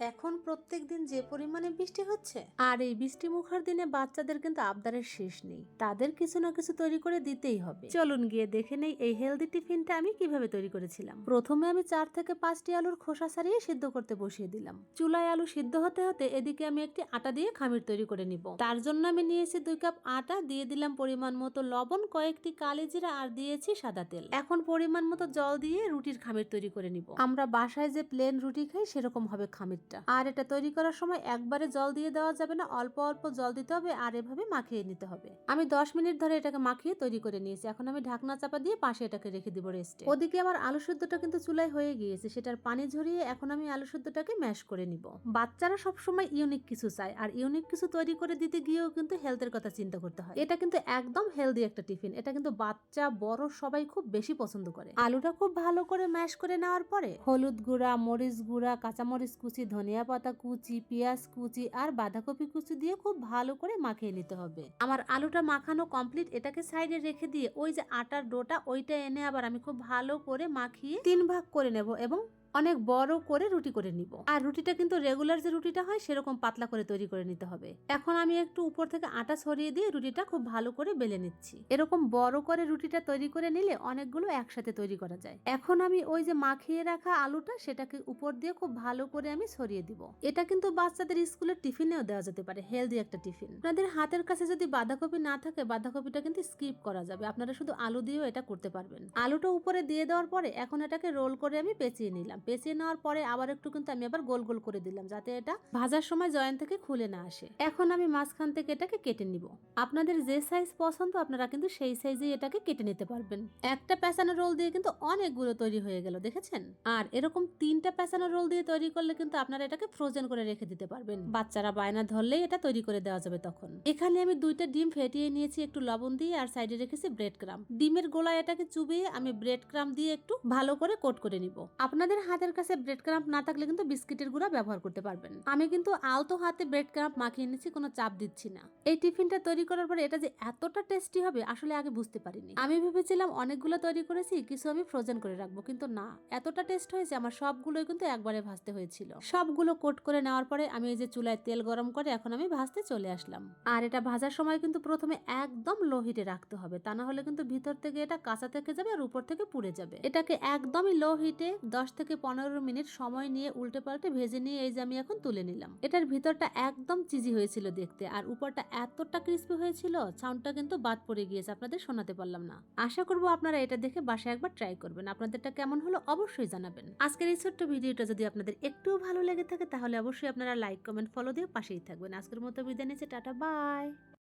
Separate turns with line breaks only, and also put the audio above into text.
এখন প্রত্যেক দিন যে পরিমাণে বৃষ্টি হচ্ছে? আর এই বৃষ্টি মুখার দিনে বাচ্চাদের কিন্তু আবদারের শেষ নেই। তাদের কিছু না কিছু তৈরি করে দিতেই হবে। চলুন গিয়ে দেখে নেই এই হেলদি টিফিনটা আমি কীভাবে তৈরি করেছিলাম। প্রথমে আমি চার থেকে পাঁচটি আলুর খোসা ছাড়িয়ে সিদ্ধ করতে বসিয়ে দিলাম। চুলায় আলু সিদ্ধ হতে হতে এদিকে আমি একটি আটা দিয়ে খামির তৈরি করে নিব। তার জন্য আমি নিয়েছি দুই কাপ আটা, দিয়ে দিলাম পরিমাণ মতো লবণ, কয়েকটি কালি জিরা আর দিয়েছি সাদা তেল। এখন পরিমাণ মতো জল দিয়ে রুটির খামির তৈরি করে নিব। আমরা বাসায় যে প্লেন রুটি খাই সেরকম হবে খামিরটা আর এটা তৈরি করার সময় একবারে জল দিয়ে দেওয়া যাবে না, অল্প অল্প জল দিতে হবে আর এভাবে মাখিয়ে নিতে হবে। আমি দশ মিনিট ধরে এটাকে মাখিয়ে তৈরি করে নিয়েছি। এখন আমি ঢাকনা চাপা দিয়ে পাশে এটাকে রেখে দিব রেস্টে। ওদিকে আমার আলু শুদ্ধটা কিন্তু চুলায় হয়ে গিয়েছে, সেটার পানি ঝরিয়ে এখন আমি আলু শুদ্ধটাকে ম্যাশ করে নিব। বাচ্চারা সবসময় ইউনিক কিছু চায়, আর ইউনিক কিছু তৈরি করে দিতে গিয়েও কিন্তু হেলথের কথা চিন্তা করতে হয়। এটা কিন্তু একদম হেলদি একটা টিফিন। এটা কিন্তু বাচ্চা, বড় সবাই খুব বেশি পছন্দ করে। আলুটা খুব ভালো করে ম্যাশ করে নেওয়ার পরে হলুদ গুঁড়া, মরিচ গুঁড়া, কাঁচামরিচ কুচি ধনিয়া পাতা কুচি, পেঁয়াজ কুচি আর বাঁধাকপি কুচি দিয়ে খুব ভালো করে মাখিয়ে নিতে হবে। আমার আলুটা মাখানো কমপ্লিট এটাকে সাইডে রেখে দিয়ে ওই যে আটার ডোটা ওইটা এনে আবার আমি খুব ভালো করে মাখিয়ে তিন ভাগ করে নেব এবং অনেক বড় করে রুটি করে নিব। আর রুটিটা কিন্তু রেগুলার যে রুটিটা হয়, সেরকম পাতলা করে তৈরি করে নিতে হবে। এখন আমি একটু উপর থেকে আটা ছড়িয়ে দিয়ে রুটিটা খুব ভালো করে বেলে নিচ্ছি। এরকম বড় করে রুটিটা তৈরি করে নিলে অনেকগুলো একসাথে তৈরি করা যায়। এখন আমি ওই যে মাখিয়ে রাখা আলুটা, সেটাকে উপর দিয়ে খুব ভালো করে আমি ছড়িয়ে দিব। এটা কিন্তু বাচ্চাদের স্কুলের টিফিনেও দেওয়া যেতে পারে, হেলদি একটা টিফিন। আপনাদের হাতের কাছে যদি বাঁধাকপি না থাকে, বাঁধাকপিটা কিন্তু স্কিপ করা যাবে। আপনারা শুধু আলু দিয়েও এটা করতে পারবেন। আলুটা উপরে দিয়ে দেওয়ার পরে এখন এটাকে রোল করে আমি পেঁচিয়ে নিলাম। পেঁচিয়ে নেওয়ার পরে আবার একটু কিন্তু আমি আবার গোল গোল করে দিলাম যাতে এটা ভাজার সময় জয়েন থেকে খুলে না আসে। এখন আমি মাঝখান থেকে এটাকে কেটে নিব। আপনাদের যে সাইজ পছন্দ আপনারা কিন্তু সেই সাইজে এটাকে কেটে নিতে পারবেন। একটা পেঁচানো রোল দিয়ে কিন্তু অনেকগুলো তৈরি হয়ে গেল, দেখেছেন? আর এরকম তিনটা পেঁচানো রোল দিয়ে তৈরি করলে কিন্তু আপনারা এটাকে ফ্রোজেন করে রেখে দিতে পারবেন। বাচ্চারা বায়না ধরলেই এটা তৈরি করে দেওয়া যাবে তখন। এখানে আমি দুইটা ডিম ফেটিয়ে নিয়েছি, একটু লবণ দিয়ে, আর সাইডে রেখেছি ব্রেড ক্রাম ডিমের গোলায় এটাকে চুবিয়ে আমি ব্রেড ক্রাম দিয়ে একটু ভালো করে কোট করে নিব। আপনাদের হাতের কাছে ব্রেড ক্রাম্প না থাকলে কিন্তু বিস্কিটের গুঁড়া ব্যবহার করতে পারবেন। আমি কিন্তু আলতো হাতে ব্রেড ক্রাম্প মাখিয়ে নিচ্ছি কোনো চাপ দিচ্ছি না। এই টিফিনটা তৈরি করার পরে এটা যে এতটা টেস্টি হবে, আসলে আগে বুঝতে পারিনি। আমি ভেবেছিলাম অনেকগুলো তৈরি করেছি, কিছু আমি ফ্রোজেন করে রাখব, কিন্তু না। এতটা টেস্ট হয়েছে, আমার সবগুলোই কিন্তু একবারে ভাজতে হয়েছিল। সবগুলো কোট করে নেওয়ার পরে আমি এই যে চুলায় তেল গরম করে এখন আমি ভাজতে চলে আসলাম। আর এটা ভাজার সময় কিন্তু প্রথমে একদম লো হিটে রাখতে হবে, তা না হলে কিন্তু ভিতর থেকে এটা কাঁচা থেকে যাবে আর উপর থেকে পুড়ে যাবে। এটাকে একদমই লো হিটে দশ থেকে পনেরো মিনিট সময় নিয়ে উল্টে পাল্টে ভেজে নিয়ে এই যে আমি এখন তুলে নিলাম। এটার ভিতরটা একদম চিজি হয়েছিল দেখতে আর উপরটা এতটা ক্রিস্পি হয়েছিল সাউন্ডটা কিন্তু বাদ পড়ে গিয়েছে, আপনাদের শোনাতে পারলাম না। আশা করব আপনারা এটা দেখে বাসায় একবার ট্রাই করবেন। আপনাদেরটা কেমন হলো অবশ্যই জানাবেন। আজকের এই ছোট্ট ভিডিওটা যদি আপনাদের একটু ভালো লেগে থাকে, তাহলে অবশ্যই আপনারা লাইক কমেন্ট ফলো দিয়ে পাশেই থাকবেন। আজকের মতো বিদায় নিচ্ছে, টাটা বাই